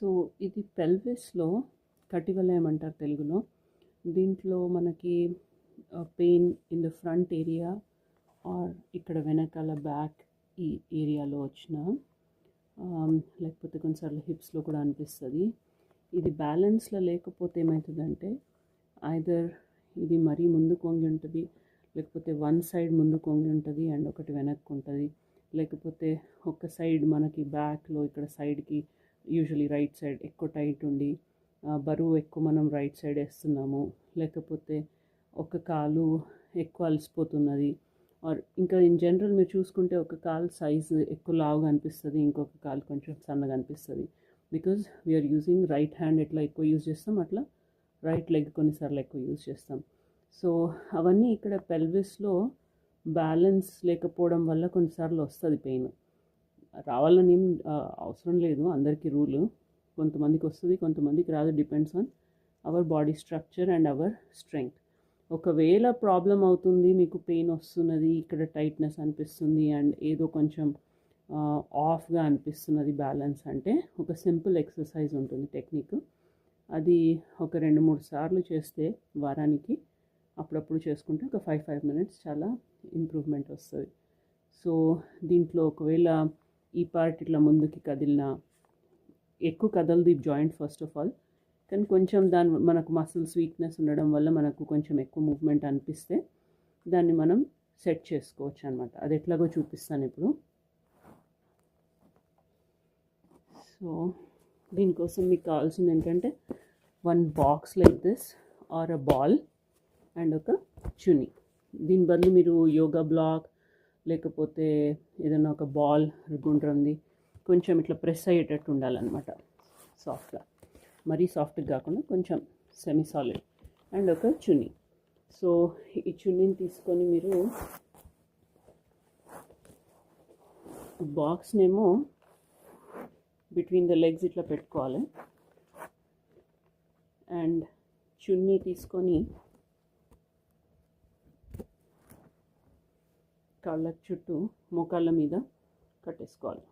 So ఇది పెల్విస్లో కటివలయం అంటారు తెలుగులో. దీంట్లో మనకి pain in the front area or ఇక్కడ వెనకాల బ్యాక్ ఈ ఏరియాలో వచ్చిన లేకపోతే కొన్నిసార్లు హిప్స్లో కూడా అనిపిస్తుంది. ఇది బ్యాలెన్స్లో లేకపోతే ఏమవుతుందంటే ఐదర్ ఇది మరీ ముందు కొంగి ఉంటుంది లేకపోతే వన్ సైడ్ ముందు కొంగి ఉంటుంది అండ్ ఒకటి వెనక్కి ఉంటుంది. లేకపోతే ఒక సైడ్ మనకి బ్యాక్లో ఇక్కడ సైడ్కి యూజువలీ రైట్ సైడ్ ఎక్కువ టైట్ ఉండి బరువు ఎక్కువ మనం రైట్ సైడ్ వేస్తున్నాము. లేకపోతే ఒక కాలు ఎక్కువ అలసిపోతున్నది. ఆర్ ఇంకా ఇన్ జనరల్ మీరు చూసుకుంటే ఒక కాలు సైజు ఎక్కువ లావుగా అనిపిస్తుంది ఇంకొక కాలు కొంచెం సన్నగా అనిపిస్తుంది. Because we are using right hand ఎట్లా ఎక్కువ యూజ్ చేస్తాం అట్లా రైట్ లెగ్ కొన్నిసార్లు ఎక్కువ యూజ్ చేస్తాం. సో అవన్నీ ఇక్కడ పెల్విస్లో బ్యాలెన్స్ లేకపోవడం వల్ల కొన్నిసార్లు వస్తుంది పెయిన్ రావాలని ఏం అవసరం లేదు. అందరికీ రూల్. కొంతమందికి వస్తుంది కొంతమందికి రాదు. Depends on our body structure and our strength ఒకవేళ ప్రాబ్లం అవుతుంది మీకు పెయిన్ వస్తున్నది ఇక్కడ టైట్నెస్ అనిపిస్తుంది అండ్ ఏదో కొంచెం ఆఫ్గా అనిపిస్తున్నది బ్యాలెన్స్ అంటే ఒక సింపుల్ ఎక్సర్సైజ్ ఉంటుంది టెక్నిక్ అది ఒక రెండు మూడు సార్లు చేస్తే వారానికి అప్పుడప్పుడు చేసుకుంటే ఒక ఫైవ్ ఫైవ్ మినిట్స్ చాలా ఇంప్రూవ్మెంట్ వస్తుంది. సో దీంట్లో ఒకవేళ ఈ పార్ట్ ఇట్లా ముందుకి కదిలినా ఎక్కువ కదలదు ఈ జాయింట్ ఫస్ట్ ఆఫ్ ఆల్ కానీ కొంచెం దాని మనకు మసిల్స్ వీక్నెస్ ఉండడం వల్ల మనకు కొంచెం ఎక్కువ మూవ్మెంట్ అనిపిస్తే దాన్ని మనం సెట్ చేసుకోవచ్చు అనమాట అది ఎట్లాగో చూపిస్తాను ఇప్పుడు. సో దీనికోసం మీకు కావాల్సింది ఏంటంటే one box like this or uh ball and ఒక చుని దీని బదులు మీరు యోగా బ్లాక్ లేకపోతే ఏదైనా ఒక బాల్ గుండ్రంది కొంచెం ఇట్లా ప్రెస్ అయ్యేటట్టు ఉండాలన్నమాట. సాఫ్ట్గా మరీ సాఫ్ట్గా కాకుండా కొంచెం సెమీ సాలిడ్ అండ్ ఒక చున్నీ. సో ఈ చున్నీని తీసుకొని మీరు బాక్స్నేమో బిట్వీన్ ద లెగ్స్ ఇట్లా పెట్టుకోవాలి. అండ్ చున్నీ తీసుకొని కాళ్ళ చుట్టూ మోకాళ్ళ మీద కట్టేసుకోవాలి.